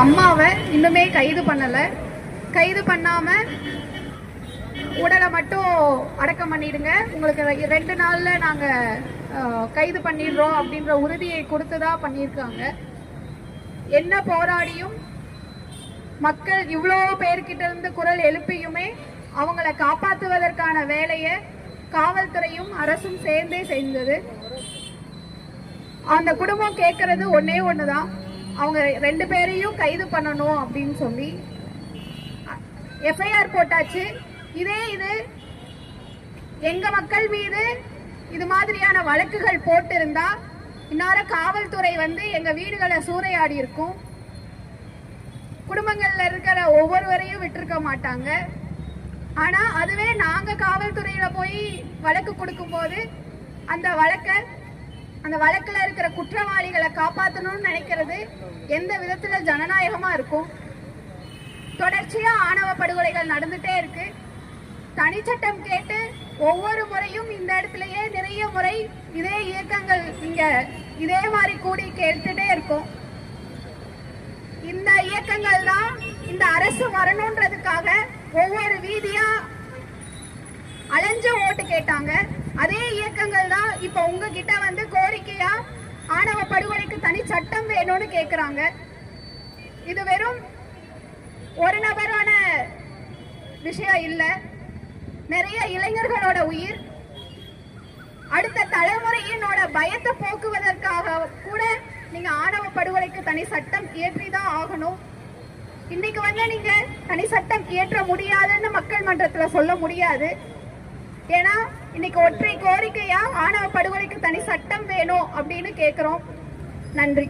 அம்மாவை இன்னுமே கைது பண்ணலை. கைது பண்ணாம உடலை மட்டும் அடக்கம் பண்ணிடுங்க. உங்களுக்கு ரெ- ரெண்டு நாள்ல நாங்க கைது பண்ணிடுறோம் அப்படின்ற உறுதியை கொடுத்துதா பண்ணியிருக்காங்க. என்ன போராடியும் மக்கள் இவ்வளோ பேர்கிட்ட இருந்து குரல் எழுப்பியுமே அவங்கள காப்பாற்றுவதற்கான வேலையை காவல்துறையும் அரசும் சேர்ந்தே செய்தது. அந்த குடும்பம் கேட்கறது ஒன்னே தான் அவங்க ரெண்டு பேரையும் கைது பண்ணணும் அப்படின்னு சொல்லி எஃப்ஐஆர் போட்டாச்சு. இதே இது எங்க மக்கள் மீது இது மாதிரியான வழக்குகள் போட்டிருந்தா இன்னார காவல்துறை வந்து எங்க வீடுகளை சூறையாடி இருக்கும். குடும்பங்கள்ல இருக்கிற ஒவ்வொருவரையும் விட்டுருக்க மாட்டாங்க. ஆனா அதுவே நாங்க காவல்துறையில போய் வழக்கு கொடுக்கும் போது அந்த வழக்கை அந்த வழக்குல இருக்கிற குற்றவாளிகளை காப்பாற்றணும்னு நினைக்கிறது எந்த விதத்தில் ஜனநாயகமா இருக்கும்? தொடர்ச்சியா ஆணவ படுகொலைகள் நடந்துகிட்டே இருக்கு. தனிச்சட்டம் கேட்டு ஒவ்வொரு முறையும் இந்த இடத்துலயே நிறைய முறை இதே இயக்கங்கள் இங்க இதே மாதிரி கூடி கேட்டுட்டே இருக்கும். இந்த இயக்கங்கள் தான் இந்த அரசு வரணும்ன்றதுக்காக ஒவ்வொரு வீதியா அலைஞ்சு ஓட்டு கேட்டாங்க. அதே இயக்கங்கள் தான் இப்ப உங்ககிட்ட வந்து சட்டம் வேணும்னு கேக்குறாங்க. இது வெறும் ஒரு நபரான விஷயம் இல்ல. நிறைய இளைஞர்களோட உயிர். அடுத்த தலைமுறையினோட பயத்தை போக்குவதற்காக கூட நீங்க ஆணவ படுகொலைக்கு தனி சட்டம் இயற்றிதான் ஆகணும். இன்னைக்கு வந்து நீங்க தனி சட்டம் இயற்ற முடியாதுன்னு மக்கள் மன்றத்துல சொல்ல முடியாது. ஏன்னா இன்னைக்கு ஒற்றை கோரிக்கையா ஆணவ படுகொலைக்கு தனி சட்டம் வேணும் அப்படின்னு கேக்குறோம். நன்றி.